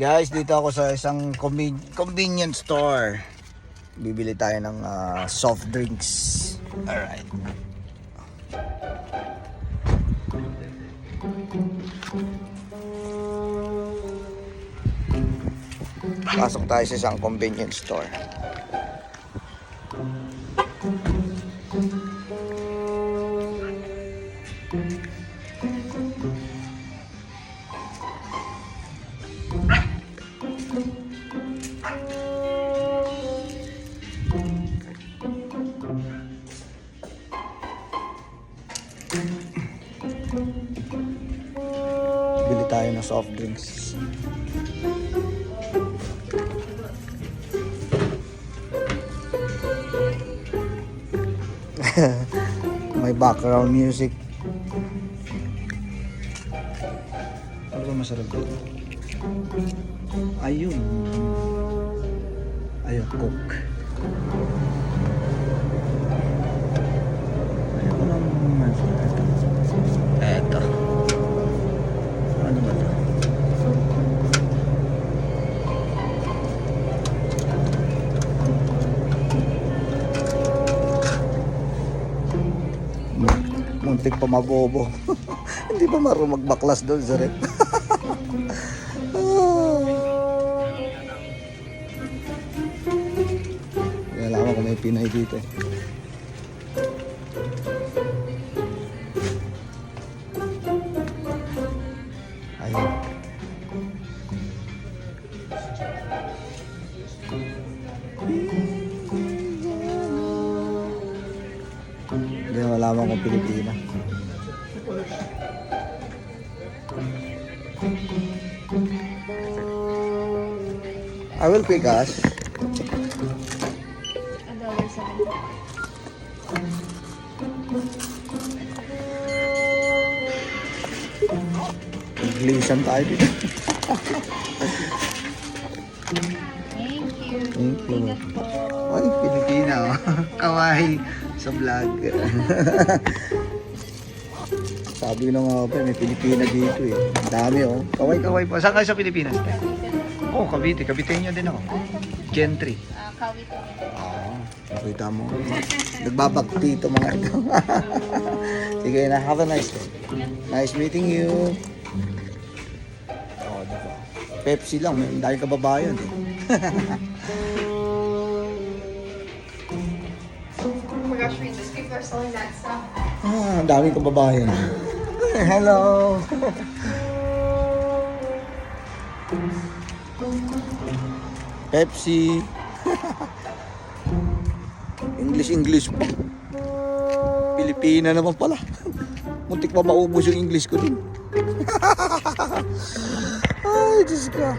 Guys, dito ako sa isang conven- convenience store. Bibili tayo ng ah, soft drinks. Alright. Pasok tayo sa isang convenience store. Bili tayo ng soft drinks. May background music. Ano ba masarap dito? Ayun. Ayun, coke. Muntik pa mabobo. Hindi pa marunong magbaklas doon sa rep. Kaya alam ko may Pinay dito eh. Hindi na malaman kung Pilipina. I will pick us. A dollar seventy. Glisan tayo dito. Thank you. Thank you. Ay, Pilipina. oh. Sa vlog. Sabi na nga ba, may Pilipina dito eh. Ang dami oh. Kaway-kaway pa. Saan kayo sa Pilipinas? Oh, Cavite. Caviteño din ako. Gentry. Ah, po. Oo. Nakita mo. Nagbabakti ito mga ito. Sige na, have a nice day. Nice meeting you. Oh, diba? Pepsi lang, may dahil kababayan eh. gosh, these people are selling that stuff. Ah, daming kababayan. Hello! Pepsi. English, English. Pilipina naman pala. Muntik pa maubos yung English ko din. Ay, Diyos ka.